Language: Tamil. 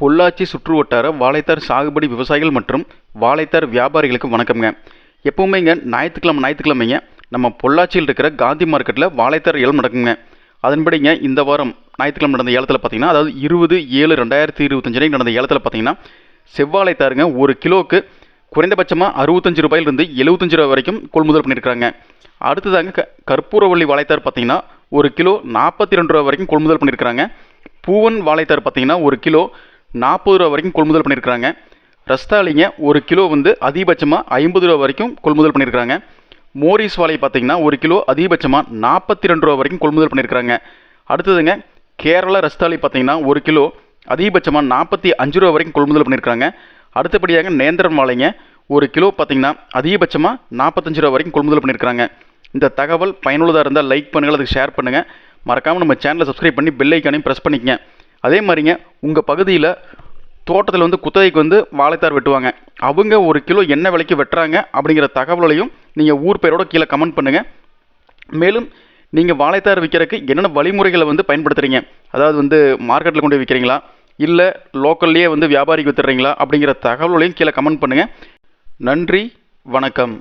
பொள்ளாச்சி சுற்றுவட்டார வாழைத்தார் சாகுபடி விவசாயிகள் மற்றும் வாழைத்தார் வியாபாரிகளுக்கு வணக்கம்ங்க. எப்பவுமேங்க ஞாயிற்றுக்கிழமை ஞாயிற்றுக்கிழமைங்க நம்ம பொள்ளாச்சியில் இருக்கிற காந்தி மார்க்கெட்டில் வாழைத்தார் ஏலம் நடக்குங்க. அதன்படிங்க இந்த வாரம் ஞாயிற்றுக்கிழமை நடந்த ஏலத்தில் பார்த்தீங்கன்னா அதாவது இருபது ஏழு ரெண்டாயிரத்தி இருபத்தஞ்சு நடந்த ஏலத்தில் பார்த்தீங்கன்னா செவ்வாழைத்தாருங்க ஒரு கிலோவுக்கு குறைந்தபட்சமாக அறுபத்தஞ்சு ரூபாயிலிருந்து எழுபத்தஞ்சு ரூபாய் வரைக்கும் கொள்முதல் பண்ணியிருக்காங்க அடுத்ததாங்க க கற்பூரவள்ளி வாழைத்தார் பார்த்தீங்கன்னா ஒரு கிலோ நாற்பத்தி ரெண்டு ரூபா வரைக்கும் கொள்முதல் பண்ணியிருக்காங்க பூவன் வாழைத்தார் பார்த்தீங்கன்னா ஒரு கிலோ நாற்பது ரூபா வரைக்கும் கொள்முதல் பண்ணியிருக்காங்க ரஸ்தாலிங்க ஒரு கிலோ வந்து அதிகபட்சமாக ஐம்பது ரூபா வரைக்கும் கொள்முதல் பண்ணியிருக்காங்க மோரிஸ் வாழை பார்த்தீங்கன்னா ஒரு கிலோ அதிகபட்சமாக நாற்பத்தி ரெண்டு ரூபா வரைக்கும் கொள்முதல் பண்ணியிருக்காங்க அடுத்ததுங்க கேரளா ரஸ்தாலி பார்த்தீங்கன்னா ஒரு கிலோ அதிகபட்சமாக நாற்பத்தி அஞ்சு ரூபா வரைக்கும் கொள்முதல் பண்ணியிருக்காங்க அடுத்தபடியாக நேந்திரன் வாழைங்க ஒரு கிலோ பார்த்தீங்கன்னா அதிகபட்சமாக நாற்பத்தஞ்சு ரூபா வரைக்கும் கொள்முதல் பண்ணியிருக்காங்க இந்த தகவல் பயனுள்ளதாக இருந்தால் லைக் பண்ணுங்கள் அதுக்கு ஷேர் பண்ணுங்கள் மறக்காமல் நம்ம சேனலை சப்ஸ்கிரைப் பண்ணி பெல் ஐக்கானையும் ப்ரெஸ் பண்ணிக்கங்க. அதே மாதிரிங்க உங்கள் பகுதியில் தோட்டத்தில் வந்து குத்தகைக்கு வந்து வாழைத்தார் வெட்டுவாங்க. அவங்க ஒரு கிலோ என்ன விலைக்கு வெட்டுறாங்க அப்படிங்கிற தகவலையும் நீங்கள் ஊர் பேரோட கீழே கமெண்ட் பண்ணுங்கள் மேலும் நீங்கள் வாழைத்தார் விற்கிறதுக்கு என்னென்ன வழிமுறைகளை வந்து பயன்படுத்துகிறீங்க அதாவது வந்து மார்க்கெட்டில் கொண்டு விற்கிறீங்களா இல்லை லோக்கல்லையே வந்து வியாபாரிக்கு வித்துறீங்களா அப்படிங்கிற தகவலையும் கீழே கமெண்ட் பண்ணுங்கள் நன்றி வணக்கம்.